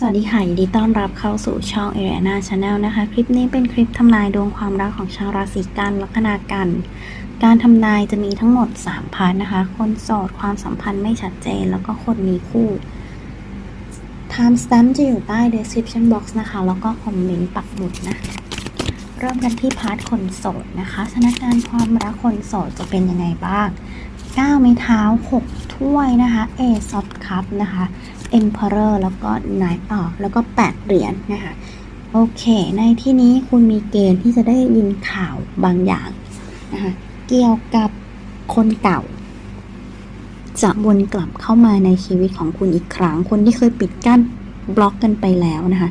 สวัสดีค่ะยินดีต้อนรับเข้าสู่ช่อง a r i a n a Channel นะคะ คลิปนี้เป็นคลิปทำนายดวงความรักของชาวราศีกันลัคนากัน การทำนายจะมีทั้งหมด 3 พาร์ทนะคะ คนโสดความสัมพันธ์ไม่ชัดเจน แล้วก็คนมีคู่ Time stamp จะอยู่ใต้ description box นะคะ แล้วก็คอมเมนต์ปักหมุดนะ เริ่มกันที่พาร์ทคนโสดนะคะสถานการณ์ความรักคนโสดจะเป็นยังไงบ้าง 9 ไม้เท้า 6 ถ้วยนะคะ A soft cup นะคะ Emperor แล้วก็ Knight ออกแล้วก็ 8 เหรียญนะคะโอเค ในที่นี้คุณมีเกณฑ์ที่จะได้ยินข่าวบางอย่างนะคะเกี่ยวกับคนเก่า จะวนกลับเข้ามาในชีวิตของคุณอีกครั้ง คนที่เคยปิดกั้นบล็อกกันไปแล้วนะคะ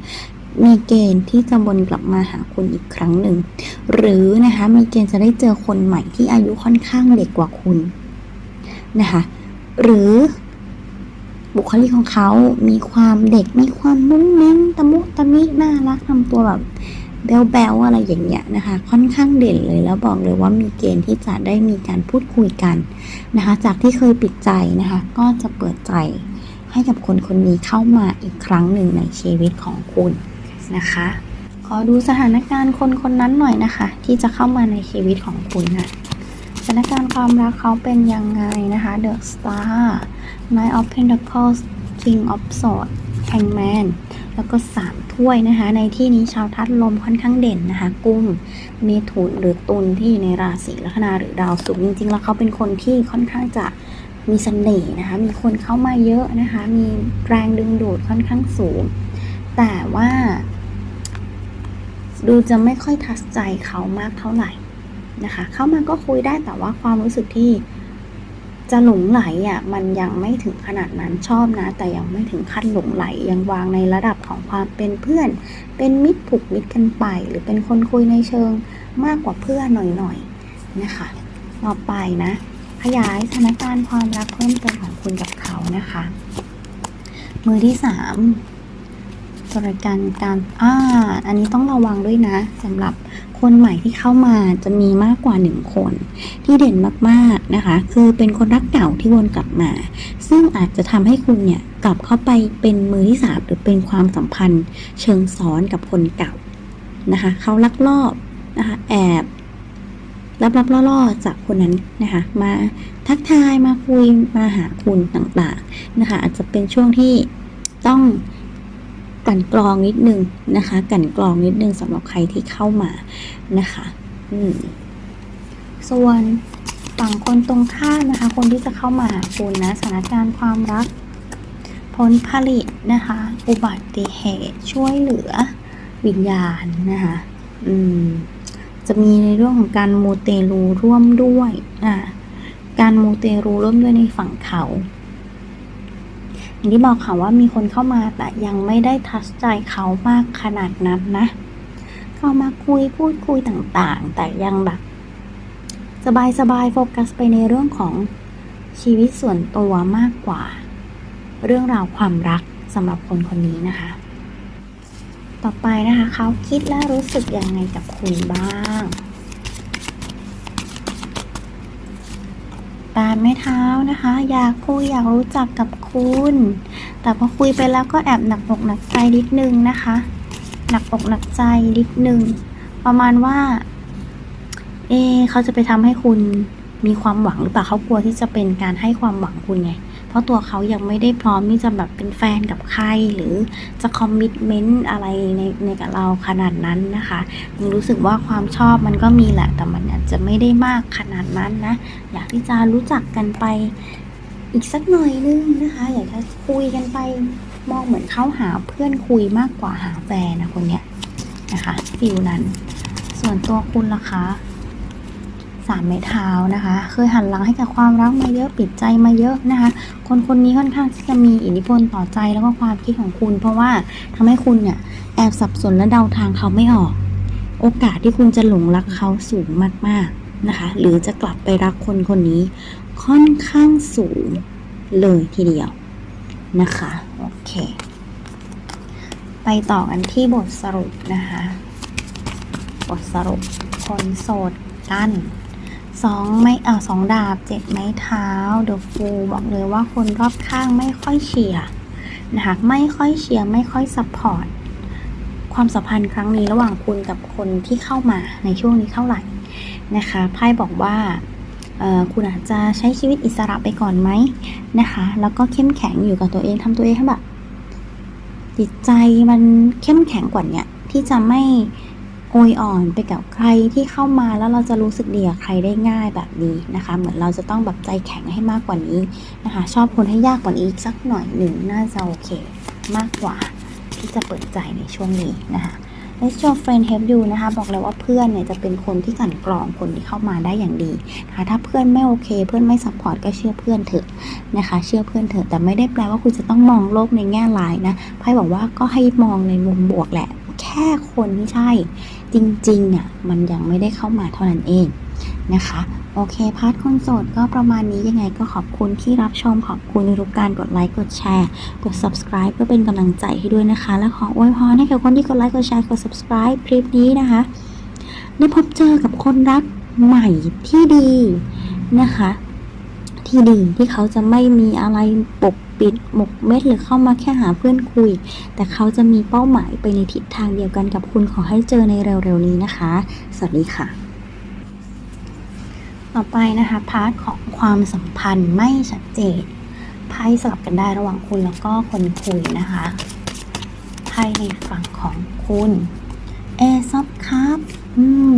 มีเกณฑ์ที่จะวนกลับมาหาคุณอีกครั้งหนึ่ง หรือนะคะมีเกณฑ์จะได้เจอคนใหม่ที่อายุค่อนข้างเด็กกว่าคุณนะคะหรือ บุคลิกของเขามีความเด็ก มีความมุ้งมิ้งตะมุตะมิน่ารักทำตัวแบบแบลๆอะไรอย่างเงี้ยนะคะ ค่อนข้างเด่นเลยแล้วบอกเลยว่ามีเกณฑ์ที่จะได้มีการพูดคุยกันนะคะ จากที่เคยปิดใจนะคะ ก็จะเปิดใจให้กับคนคนนี้เข้ามาอีกครั้งหนึ่งในชีวิตของคุณนะคะ ขอดูสถานการณ์คนคนนั้นหน่อยนะคะ ที่จะเข้ามาในชีวิตของคุณนะสถานการณ์ความรักเขาเป็นยังไงนะคะ The Star Knight of Pentacles King of Swords Hangman แล้วก็ 3 ถ้วยนะคะ ในที่นี้ชาวทัดลมค่อนข้างเด่นนะคะ กุ้มเมถุนหรือตุลที่อยู่ในราศีลัคนาหรือดาวศุกร์จริงๆ แล้วเขาเป็นคนที่ค่อนข้างจะมีเสน่ห์นะคะ มีคนเข้ามาเยอะนะคะ มีแรงดึงดูดค่อนข้างสูง แต่ว่า ดูจะไม่ค่อยทัชใจเขามากเท่าไหร่นะคะ เข้ามาก็คุยได้แต่ว่าความรู้สึกที่ จะหลงไหลอะมันยังไม่ถึงขนาดนั้นชอบนะ แต่ยังไม่ถึงขั้นหลงไหลยังวางในระดับของความเป็นเพื่อน เป็นมิตรผูกมิตรกันไป หรือเป็นคนคุยในเชิงมากกว่าเพื่อนหน่อยๆนะคะต่อไปนะ ขยายสถานการณ์ความรักเพิ่มเติมของคุณกับเขานะคะ มือที่สามสถานการณ์การอ่าอันนี้ต้องระวังด้วยนะสำหรับ คนใหม่ที่เข้ามาจะมีมากกว่าหนึ่งคน ที่เด่นมากๆนะคะ คือเป็นคนรักเก่าที่วนกลับมา ซึ่งอาจจะทำให้คุณเนี่ยกลับเข้าไปเป็นมือที่สามหรือเป็นความสัมพันธ์ เชิงซ้อนกับคนเก่านะคะเขาลักลอบนะคะแอบรับรับล่อๆจากคนนั้นนะคะมาทักทายมาคุยมาหาคุณต่างๆนะคะอาจจะเป็นช่วงที่ต้อง กันกรองนิดนึงนะคะ กันกรองนิดนึงสำหรับใครที่เข้ามานะคะ อืม ส่วนฝั่งคนตรงข้ามนะคะ คนที่จะเข้ามาหาคุณนะสถานการณ์ความรัก ผลผลิตนะคะ อุบัติเหตุช่วยเหลือวิญญาณนะคะอืมจะมีในเรื่องของการมูเตลูร่วมด้วยอ่าการมูเตลูร่วมด้วยในฝั่งเขา อย่างที่บอกค่ะว่ามีคนเข้ามาแต่ยังไม่ได้ทัชใจเขามากขนาดนั้นนะ เข้ามาคุยพูดคุยต่างๆ แต่ยังแบบสบายๆโฟกัสไปในเรื่องของชีวิตส่วนตัวมากกว่า เรื่องราวความรักสำหรับคนคนนี้นะคะ ต่อไปนะคะเขาคิดและรู้สึกยังไงกับคุณบ้าง ตามไม่เท้านะคะ อยากคุยอยากรู้จักกับคุณ แต่พอคุยไปแล้วก็แอบหนักอกหนักใจนิดนึงนะคะ หนักอกหนักใจนิดนึง ประมาณว่า เอเขาจะไปทำให้คุณมีความหวังหรือเปล่าเขากลัวที่จะเป็นการให้ความหวังคุณไง ราะตัวเขายังไม่ได้พร้อมที่จะแบบเป็นแฟนกับใครหรือจะคอมมิชเมนต์อะไรในในกับเราขนาดนั้นนะคะยังรู้สึกว่าความชอบมันก็มีแหละ แต่มันอาจจะไม่ได้มากขนาดนั้นนะ อยากที่จะรู้จักกันไปอีกสักหน่อยนึงนะคะ อยากจะคุยกันไปมองเหมือนเขาหาเพื่อนคุยมากกว่าหาแฟนนะคนเนี้ยนะคะฟิลนั้น ส่วนตัวคุณล่ะคะ สามไม้เท้านะคะ เคยหันหลังให้กับความรักมาเยอะปิดใจมาเยอะนะคะ คนคนนี้ค่อนข้างที่จะมีอิทธิพลต่อใจแล้วก็ความคิดของคุณ เพราะว่าทำให้คุณเนี่ยแอบสับสนและเดาทางเขาไม่ออก โอกาสที่คุณจะหลงรักเขาสูงมากๆนะคะ หรือจะกลับไปรักคนคนนี้ ค่อนข้างสูงเลยทีเดียวนะคะโอเค ไปต่อกันที่บทสรุปนะคะ บทสรุปคนโสดกัน สองไม้อ่าสองดาบเจ็ดไม้เท้าเดอะฟูบอกเลยว่าคนรอบข้างไม่ค่อยเชียร์นะคะไม่ค่อยเชียร์ไม่ค่อยซัพพอร์ตความสัมพันธ์ครั้งนี้ระหว่างคุณกับคนที่เข้ามาในช่วงนี้เท่าไหร่นะคะไพ่บอกว่าคุณอาจจะใช้ชีวิตอิสระไปก่อนไหมนะคะ แล้วก็เข้มแข็งอยู่กับตัวเองทำตัวเองให้แบบจิตใจมันเข้มแข็งกว่าเนี้ยที่จะไม่ โอยอ่อนไปกับใครที่เข้ามาแล้วเราจะรู้สึกดีกับใครได้ง่ายแบบนี้นะคะ เหมือนเราจะต้องแบบใจแข็งให้มากกว่านี้นะคะ ชอบคนให้ยากกว่านี้สักหน่อยหนึ่งน่าจะโอเค มากกว่าที่จะเปิดใจในช่วงนี้นะคะ Let's show friend help you นะคะ บอกเลยว่าเพื่อนเนี่ยจะเป็นคนที่กั่นกรองคนที่เข้ามาได้อย่างดีนะคะถ้าเพื่อนไม่โอเค เพื่อนไม่ซัพพอร์ตก็เชื่อเพื่อนเถอะนะคะ เชื่อเพื่อนเถอะแต่ไม่ได้แปลว่าคุณจะต้องมองโลกในแง่ร้ายนะไพ่บอกว่าก็ให้มองในมุมบวกแหละ แค่คนที่ใช่ จริงๆอะมันยังไม่ได้เข้ามาเท่านั้นเองนะคะโอเคพาร์ทคนโสดก็ประมาณนี้ยังไงก็ขอบคุณที่รับชมขอบคุณทุกการกดไลค์กดแชร์ กด subscribe เพื่อเป็นกำลังใจให้ด้วยนะคะ และขออวยพรให้กับคนที่กดไลค์กดแชร์กด subscribe คลิปนี้นะคะ ได้พบเจอกับคนรักใหม่ที่ดีนะคะ ที่ดีที่เขาจะไม่มีอะไรปก ปิดหมกเม็ดหรือเข้ามาแค่หาเพื่อนคุย แต่เขาจะมีเป้าหมายไปในทิศทางเดียวกันกับคุณขอให้เจอในเร็วๆนี้นะคะ สวัสดีค่ะ ต่อไปนะคะพาร์ทของความสัมพันธ์ไม่ชัดเจนไพ่สลับกันได้ระหว่างคุณแล้วก็คนคุยนะคะไพ่ในฝั่งของคุณเอซอบครับ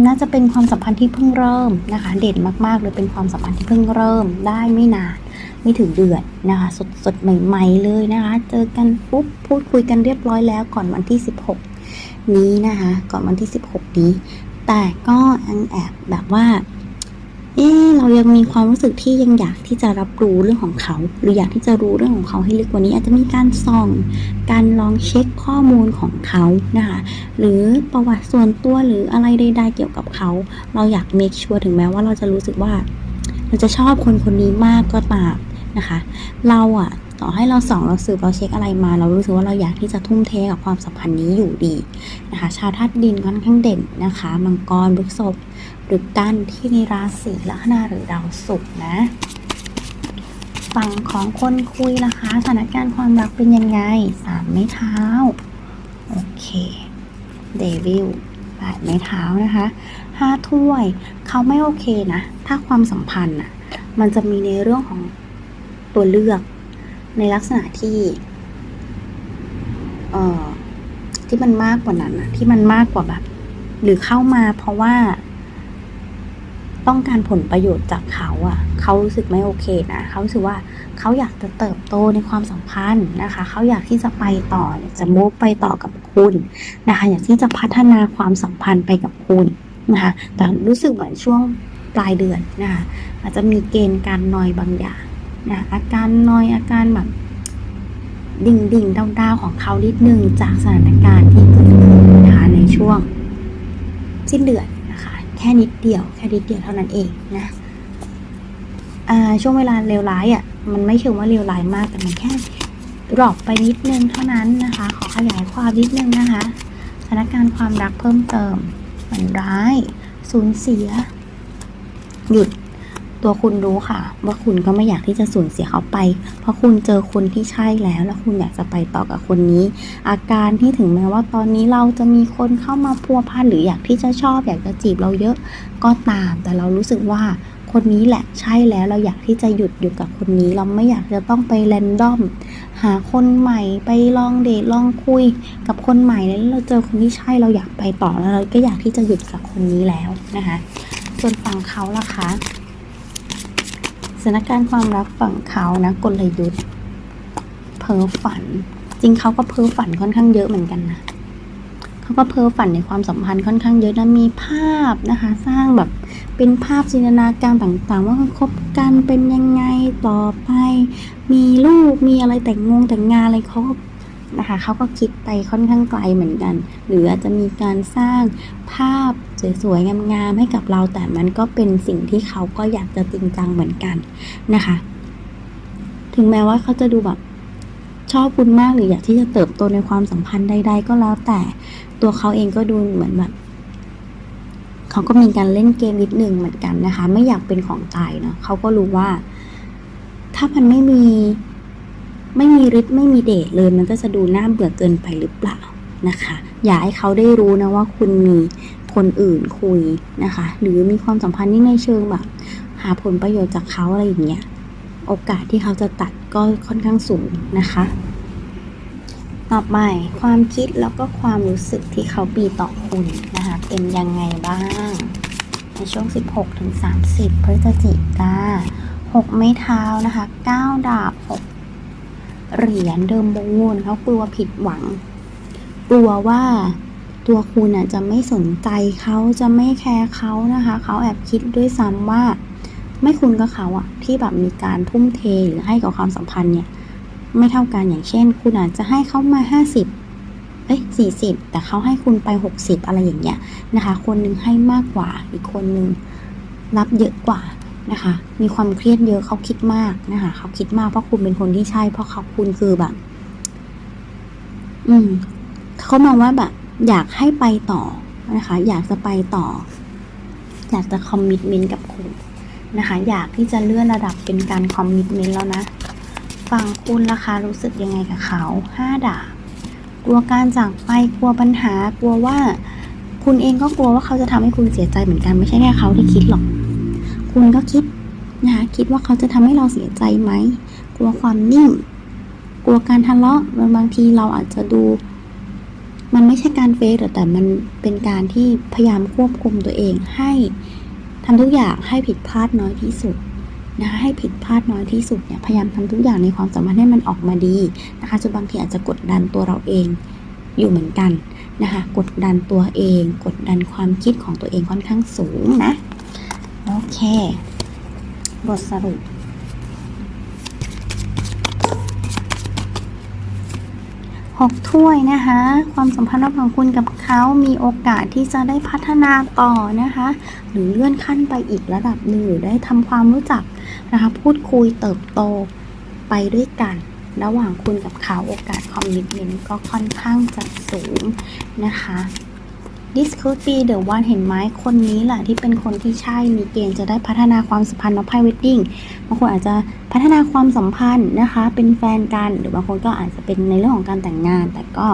น่าจะเป็นความสัมพันธ์ที่เพิ่งเริ่มนะคะ เด่นมากๆเลยเป็นความสัมพันธ์ที่เพิ่งเริ่มได้ไม่นาน ไม่ถึงเดือนนะคะ สดๆใหม่ ๆ เลยนะคะ เจอกันปุ๊บพูดคุยกันเรียบร้อยแล้วก่อนวันที่ 16 นี้นะคะ ก่อนวันที่ 16 นี้ แต่ก็ยังแอบแบบว่าเอ๊เรายังมีความรู้สึกที่ยังอยากที่จะรับรู้เรื่องของเขา หรืออยากที่จะรู้เรื่องของเขาให้ลึกกว่านี้ อาจจะมีการส่อง การลองเช็คข้อมูลของเขานะคะ หรือประวัติส่วนตัวหรืออะไรใดๆเกี่ยวกับเขา เราอยาก make sure ถึงแม้ว่าเราจะรู้สึกว่า เราจะชอบคนคนนี้มากก็ตาม นะคะ เราอะต่อให้เราส่องเราสืบเราเช็คอะไรมา เรารู้สึกว่าเราอยากที่จะทุ่มเทกับความสัมพันธ์นี้อยู่ดีนะคะ ชาวธาตุดินค่อนข้างเด่นนะคะมังกรพฤษภหรือกันที่ในราศีลัคนาหรือดาวศุกร์นะฝั่งของคนคุยล่ะคะ สถานการณ์ความรักเป็นยังไงสามไม้เท้า โอเคเดวิลแปดไม้เท้านะคะห้าถ้วย เขาไม่โอเคนะ ถ้าความสัมพันธ์อะ มันจะมีในเรื่องของ ตัวเลือก ในลักษณะที่เอ่อที่มันมากกว่านั้นนะที่มันมากกว่าแบบ หรือเข้ามาเพราะว่า ต้องการผลประโยชน์จากเขาอะ่ะเขารู้สึกไม่โอเคนะเขารู้สึกว่าเขาอยากจะเติบโตในความสัมพันธ์นะคะ เขาอยากที่จะไปต่ออยากจะมุกไปต่อกับคุณนะคะ อยากที่จะพัฒนาความสัมพันธ์ไปกับคุณนะคะแต่รู้สึกเหมือนช่วงปลายเดือนนะคะอาจจะมีเกณฑ์การนอยบางอย่าง นะอาการนอยอาการแบบ ดิ่งดิ่งดาวดาวของเขานิดนึงจากสถานการณ์ที่เกิดขึ้นนะคะในช่วงสิ้นเดือนนะคะ แค่นิดเดียว แค่นิดเดียวเท่านั้นเองนะช่วงเวลาเลวร้ายอะมันไม่เชิงว่าเลวร้ายมากแต่มันแค่ดรอปไปนิดนึงเท่านั้นนะคะ ขอขยายความนิดนึงนะคะสถานการณ์ความรักเพิ่มเติมมันร้ายสูญเสีย หยุด ตัวคุณรู้ค่ะ ว่าคุณก็ไม่อยากที่จะสูญเสียเขาไป เพราะคุณเจอคนที่ใช่แล้ว แล้วคุณอยากจะไปต่อกับคนนี้ อาการที่ถึงแม้ว่าตอนนี้เราจะมีคนเข้ามาพัวพันหรืออยากที่จะชอบ อยากจะจีบเราเยอะก็ตาม แต่เรารู้สึกว่าคนนี้แหละใช่แล้วเราอยากที่จะหยุดอยู่กับคนนี้ เราไม่อยากจะต้องไปแรนดอม หาคนใหม่ไปลองเดทลองคุยกับคนใหม่แล้วเราเจอคนที่ใช่เราอยากไปต่อแล้วเราก็อยากที่จะหยุดกับคนนี้แล้วนะคะ ส่วนฝั่งเขาล่ะคะ สถานการณ์ความรักฝั่งเขานะกลยุทธ์เพ้อฝัน จริงเขาก็เพ้อฝันค่อนข้างเยอะเหมือนกันนะเขาก็เพ้อฝันในความสัมพันธ์ค่อนข้างเยอะนะมีภาพนะคะ สร้างแบบเป็นภาพจินตนาการต่างๆ ว่าคบกันเป็นยังไงต่อไป มีลูกมีอะไรแต่งงงแต่งงานอะไรเขาก็นะคะเขาก็คิดไปค่อนข้างไกลเหมือนกัน หรืออาจจะมีการสร้างภาพ สวยๆงามๆให้กับเรา แต่มันก็เป็นสิ่งที่เขาก็อยากจะจริงจังเหมือนกันนะคะ ถึงแม้ว่าเขาจะดูแบบชอบคุณมากหรืออยากที่จะเติบโตในความสัมพันธ์ใด ๆ ก็แล้วแต่ตัวเขาเองก็ดูเหมือนแบบเขาก็มีการเล่นเกมนิดนึงเหมือนกันนะคะ ไม่อยากเป็นของตายเนาะเขาก็รู้ว่า ถ้ามันไม่มีไม่มีฤทธิ์ไม่มีเดชเลย มันก็จะดูน่าเบื่อเกินไปหรือเปล่านะคะ อย่าให้เขาได้รู้นะว่าคุณมี คนอื่นคุยนะคะ หรือมีความสัมพันธ์ที่ในเชิงแบบ หาผลประโยชน์จากเขาอะไรอย่างเงี้ยโอกาสที่เขาจะตัดก็ค่อนข้างสูงนะคะ ต่อไปความคิดแล้วก็ความรู้สึกที่เขาปีต่อคุณนะคะ เป็นยังไงบ้าง ในช่วง 16ถึง30 พฤศจิกา6 ไม้เท้านะคะ 9 ดาบ 6 เหรียญเดิมบูนเขากลัวผิดหวัง กลัวว่า ตัวคุณอะจะไม่สนใจเขาจะไม่แคร์เขานะคะ เขาแอบคิดด้วยซ้ำว่า ไม่คุณกับเขาอะที่แบบมีการทุ่มเทหรือให้กับความสัมพันธ์เนี่ย ไม่เท่ากันอย่างเช่น คุณอาจจะให้เขามาห้าสิบเอ้ยสี่สิบแต่เขาให้คุณไปหกสิบอะไรอย่างเงี้ยนะคะ คนหนึงให้มากกว่า อีกคนนึงรับเยอะกว่านะคะ มีความเครียดเยอะเขาคิดมากนะคะ เขาคิดมากเพราะคุณเป็นคนที่ใช่ เพราะเขาคุณคือแบบ อืมเขามองว่าแบบ อยากให้ไปต่อนะคะ อยากจะไปต่อ อยากจะคอมมิตเมนต์กับคุณนะคะ อยากที่จะเลื่อนระดับเป็นการคอมมิ t เมนต์แล้วนะฝั่งคุณราคารู้สึกยังไงกับเขาห้าดาบกลัวการจากไปกลัวปัญหา กลัวว่า คุณเองก็กลัวว่าเขาจะทำให้คุณเสียใจเหมือนกันไม่ใช่แค่เขาที่คิดหรอก คุณก็คิดนะคะคิดว่าเขาจะทำให้เราเสียใจไหมกลัวความนิ่ง กลัวการทะเลาะบางทีเราอาจจะดู มันไม่ใช่การเฟซหรอกแต่มันเป็นการที่พยายามควบคุมตัวเองให้ทำทุกอย่างให้ผิดพลาดน้อยที่สุดนะคะให้ผิดพลาดน้อยที่สุดเนี่ยพยายามทำทุกอย่างในความสัมพันธ์ให้มันออกมาดีนะคะจนบางทีอาจจะกดดันตัวเราเองอยู่เหมือนกันนะคะกดดันตัวเอง กดดันความคิดของตัวเองค่อนข้างสูงนะ โอเค บทสรุป 6 ถ้วยนะคะ ความสัมพันธ์ระหว่างคุณกับเขามีโอกาสที่จะได้พัฒนาต่อนะคะ หรือเลื่อนขั้นไปอีกระดับหนึ่งหรือได้ทำความรู้จักนะคะ พูดคุยเติบโตไปด้วยกัน ระหว่างคุณกับเขาโอกาสคอมมิชเมนต์ก็ค่อนข้างจะสูงนะคะ This could be the one เห็นไหมคนนี้แหละที่เป็นคนที่ใช่มีเกณฑ์จะได้พัฒนาความสัมพันธ์ of p r i wedding บางคนอาจจะพัฒนาความสัมพันธ์นะคะ เป็นแฟนกันหรือบางคนก็อาจจะเป็นในเรื่องของการแต่งงาน แต่ก็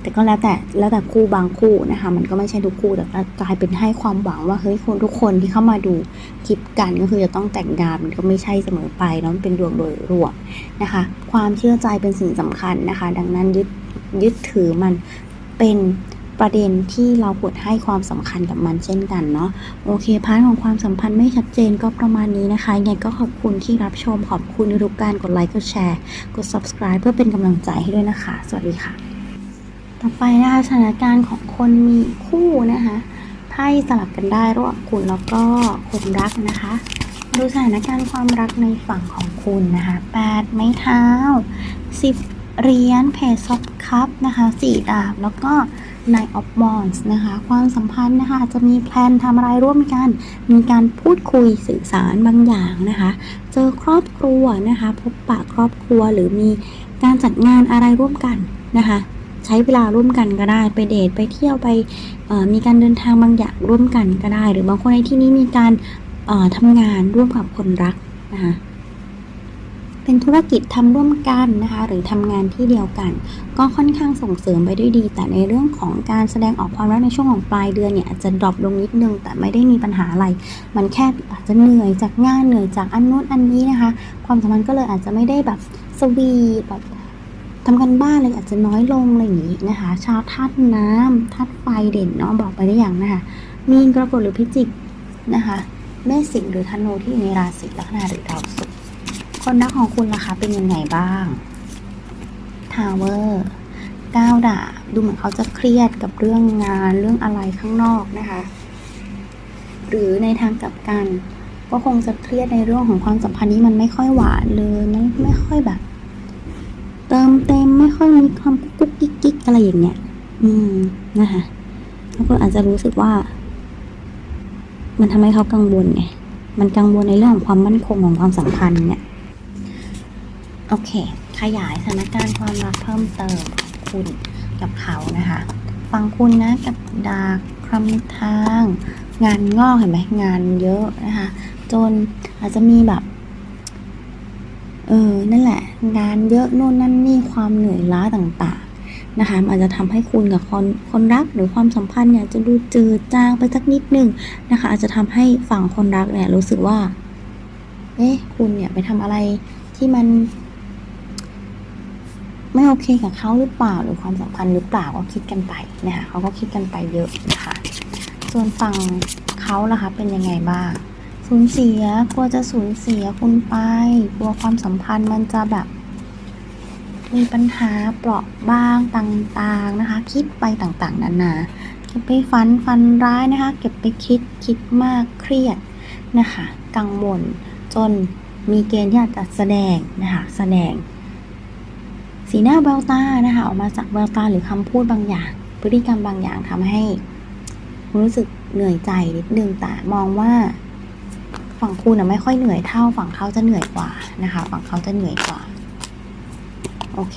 แต่ก็แล้วแต่แล้วแต่คู่บางคู่นะคะ มันก็ไม่ใช่ทุกคู่แต่ก็กลายเป็นให้ความหวังว่าเฮ้ยคนทุกคนที่เข้ามาดูคลิปกันก็คือจะต้องแต่งงานมันก็ไม่ใช่เสมอไปเนาะเป็นดวงโดยรวมนะคะ ความเชื่อใจเป็นสิ่งสำคัญนะคะ ดังนั้นยึดยึดถือมันเป็น ประเด็นที่เราควรให้ความสำคัญกับมันเช่นกันเนาะโอเคพาร์ทของความสัมพันธ์ไม่ชัดเจนก็ประมาณนี้นะคะยังไงก็ขอบคุณที่รับชมขอบคุณทุกการกดไลค์กดแชร์ กด subscribe เพื่อเป็นกำลังใจให้ด้วยนะคะ สวัสดีค่ะ ต่อไปนะคะสถานการณ์ของคนมีคู่นะคะไพ่สลับกันได้ระหว่างคุณแล้วก็คนรักนะคะดูสถานการณ์ความรักในฝั่งของคุณนะคะ8ไม้เท้า10เหรียญเพจซอฟคัพนะคะ4ดาบแล้วก็ Nine of Wands นะคะ ความสัมพันธ์นะคะจะมีแพลนทำอะไรร่วมกัน มีการพูดคุยสื่อสารบางอย่างนะคะ เจอครอบครัวนะคะ พบปะครอบครัวหรือมีการจัดงานอะไรร่วมกันนะคะ ใช้เวลาร่วมกันก็ได้ ไปเดทไปเที่ยวไปมีการเดินทางบางอย่างร่วมกันก็ได้ หรือบางคนในที่นี้มีการทำงานร่วมกับคนรักนะคะ เป็นธุรกิจทำร่วมกันนะคะ หรือทำงานที่เดียวกัน ก็ค่อนข้างส่งเสริมไปด้วยดี แต่ในเรื่องของการแสดงออกความรักในช่วงของปลายเดือนเนี่ยอาจจะดรอปลงนิดนึง แต่ไม่ได้มีปัญหาอะไร มันแค่อาจจะเหนื่อยจากงานเหนื่อยจากอันนู้นอันนี้นะคะ ความสัมพันธ์ก็เลยอาจจะไม่ได้แบบสวีแบบทำกันบ้านเลยอาจจะน้อยลงอะไรอย่างนี้นะคะ ชาวธาตุน้ำธาตุไฟเด่นเนาะบอกไปได้อย่างนะคะ มีนกรกฎหรือพิจิกนะคะ เมษสิงห์หรือธนูที่อยู่ในราศีลัคนาหรือดาวศุกร์ คนรักของคุณล่ะคะ เป็นยังไงบ้างทาวเวอร์ก้าวดาบดูเหมือนเขาจะเครียดกับเรื่องงานเรื่องอะไรข้างนอกนะคะ หรือในทางกลับกัน ก็คงจะเครียดในเรื่องของความสัมพันธ์นี้มันไม่ค่อยหวานเลยไม่ไม่ค่อยแบบ เติมเต็มไม่ค่อยมีความกุ๊กกิ๊กกิ๊กอะไรอย่างเงี้ย อืมนะคะแล้วก็อาจจะรู้สึกว่า มันทำให้เขากังวลไงมันกังวลในเรื่องของความมั่นคงของความสัมพันธ์เนี่ย โอเค ขยายสถานการณ์ความรักเพิ่มเติมคุณกับเขานะคะ ฟังคุณนะกับดาคคำทาง งานงอกเห็นไหมงานเยอะนะคะ จนอาจจะมีแบบ เออ นั่นแหละ งานเยอะโน่นนั่นนี่ความเหนื่อยล้าต่างๆนะคะอาจจะทำให้คุณกับคนคนรักหรือความสัมพันธ์เนี่ยจะดูจืดจางไปสักนิดนึงนะคะ อาจจะทำให้ฝั่งคนรักเนี่ยรู้สึกว่า เอ๊ะ คุณเนี่ยไปทำอะไรที่มัน ไม่โอเคกับเขาหรือเปล่าหรือความสัมพันธ์หรือเปล่าก็คิดกันไปนะคะเขาก็คิดกันไปเยอะนะคะ ส่วนฝั่งเขาล่ะคะเป็นยังไงบ้างสูญเสียกลัวจะสูญเสียคุณไปกลัวความสัมพันธ์มันจะแบบ มีปัญหาเปราะบางต่างๆนะคะ คิดไปต่างๆนานาเก็บไปฝันฝันร้ายนะคะ เก็บไปคิดคิดมากเครียดนะคะ กังวลจนมีเกณฑ์ที่อาจจะแสดงนะคะแสดง สีหน้าแววตานะคะออกมาจากแววตาหรือคำพูดบางอย่าง พฤติกรรมบางอย่างทำให้คุณรู้สึกเหนื่อยใจนิดนึงแต่มองว่า ฝั่งคุณอะไม่ค่อยเหนื่อยเท่า ฝั่งเขาจะเหนื่อยกว่านะคะ ฝั่งเขาจะเหนื่อยกว่า โอเค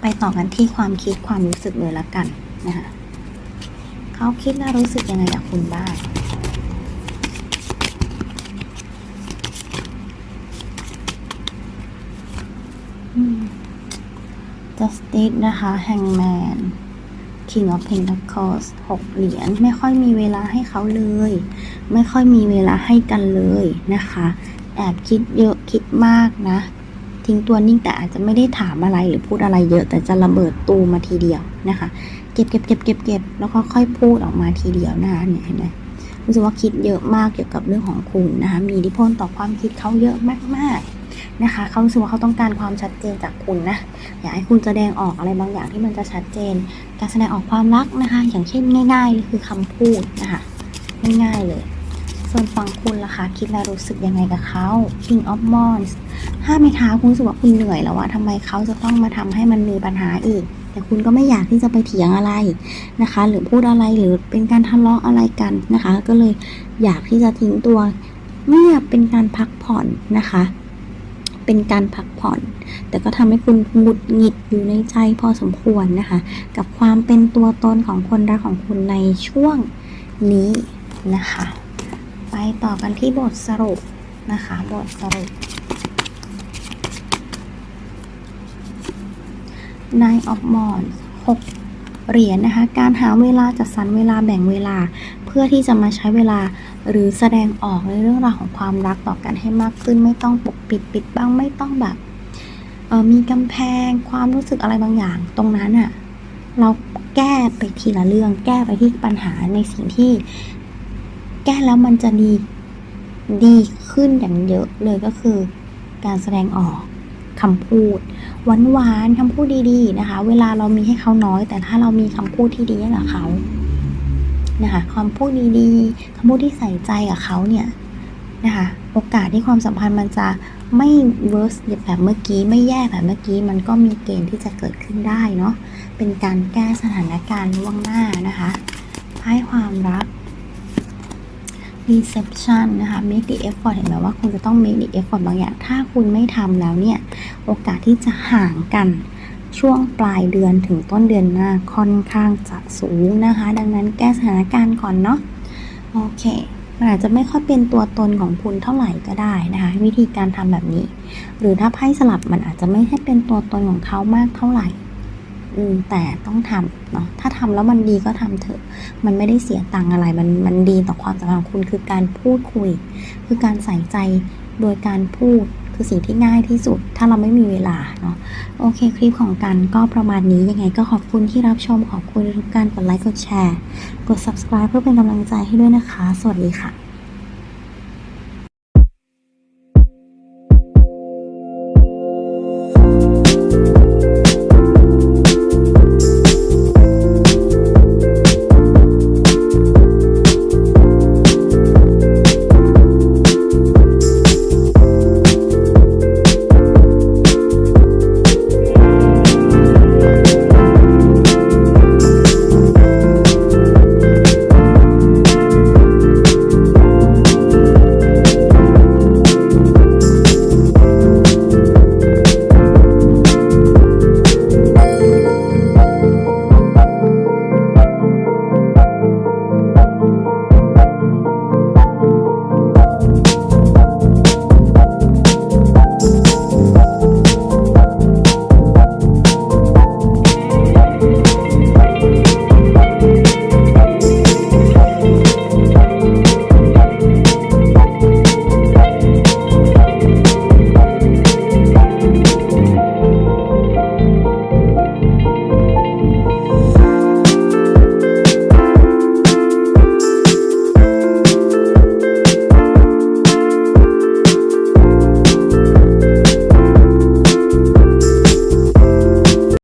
ไปต่อกันที่ความคิดความรู้สึกเลยละกันนะคะเขาคิดและรู้สึกยังไงกับคุณบ้าง Justice นะคะ Hangman King of Pentacles หกเหรียญไม่ค่อยมีเวลาให้เขาเลย ไม่ค่อยมีเวลาให้กันเลยนะคะ แอบคิดเยอะคิดมากนะ ทิ้งตัวนิ่งแต่อาจจะไม่ได้ถามอะไรหรือพูดอะไรเยอะแต่จะระเบิดตูมมาทีเดียวนะคะ เก็บเก็บเก็บเก็บเก็บแล้วก็ค่อยพูดออกมาทีเดียวนะคะเนี่ยเห็นไหมรู้สึกว่าคิดเยอะมากเกี่ยวกับเรื่องของคุณนะคะ มีอิทธิพลต่อความคิดเขาเยอะมากๆ นะคะเขารู้สึกว่าเขาต้องการความชัดเจนจากคุณนะอยากให้คุณแสดงออกอะไรบางอย่างที่มันจะชัดเจน การแสดงออกความรักนะคะ อย่างเช่นง่ายๆเลยคือคำพูดนะคะง่ายๆเลยส่วนฝั่งคุณล่ะคะ คิดและรู้สึกยังไงกับเขา King of Wands ห้าไม้เท้าคุณรู้สึกว่าคุณเหนื่อยแล้วอะทำไมเขาจะต้องมาทำให้มันมีปัญหาอีก แต่คุณก็ไม่อยากที่จะไปเถียงอะไรนะคะ หรือพูดอะไรหรือเป็นการทะเลาะอะไรกันนะคะ ก็เลยอยากที่จะทิ้งตัวเมื่อเป็นการพักผ่อนนะคะ เป็นการพักผ่อน แต่ก็ทำให้คุณหงุดหงิดอยู่ในใจพอสมควรนะคะ กับความเป็นตัวตนของคนรักของคุณในช่วงนี้นะคะ ไปต่อกันที่บทสรุปนะคะ บทสรุป Nine of Wands หกเหรียญนะคะ การหาเวลาจัดสรรเวลาแบ่งเวลา เพื่อที่จะมาใช้เวลาหรือแสดงออกในเรื่องราวของความรักต่อกันให้มากขึ้น ไม่ต้องปกปิดปิดบ้างไม่ต้องแบบมีกำแพงความรู้สึกอะไรบางอย่าง ตรงนั้นอะเราแก้ไปทีละเรื่อง แก้ไปที่ปัญหาในสิ่งที่ แก้แล้วมันจะดีดีขึ้นอย่างเยอะเลยก็คือ การแสดงออกคำพูดหวานหวานๆคำพูดดีๆนะคะ เวลาเรามีให้เขาน้อย แต่ถ้าเรามีคำพูดที่ดีให้กับเขา นะคะคำพูดดีๆคำพูดที่ใส่ใจกับเขาเนี่ยนะคะโอกาสที่ความสัมพันธ์มันจะไม่เวิร์สแบบเมื่อกี้ไม่แย่แบบเมื่อกี้มันก็มีเกณฑ์ที่จะเกิดขึ้นได้เนาะเป็นการแก้สถานการณ์ล่วงหน้านะคะให้ความรัก reception นะคะ make the effort เห็นไหมว่าคุณจะต้อง make the effort บางอย่าง ถ้าคุณไม่ทำแล้วเนี่ย โอกาสที่จะห่างกัน ช่วงปลายเดือนถึงต้นเดือนหน้าค่อนข้างจะสูงนะคะ ดังนั้นแก้สถานการณ์ก่อนเนาะโอเคมันอาจจะไม่ค่อยเป็นตัวตนของคุณเท่าไหร่ก็ได้นะคะ วิธีการทำแบบนี้ หรือถ้าไพ่สลับมันอาจจะไม่ให้เป็นตัวตนของเขามากเท่าไหร่อืมแต่ต้องทำเนาะถ้าทำแล้วมันดีก็ทำเถอะ มันไม่ได้เสียตังค์อะไรมันมันดีต่อความสัมพันธ์ของคุณคือการพูดคุย คือการใส่ใจโดยการพูด คือสิ่งที่ง่ายที่สุด ถ้าเราไม่มีเวลาเนาะโอเคคลิปของกันก็ประมาณนี้ยังไงก็ขอบคุณที่รับชมขอบคุณทุกการกดไลค์กดแชร์ กด subscribe เพื่อเป็นกำลังใจให้ด้วยนะคะ สวัสดีค่ะ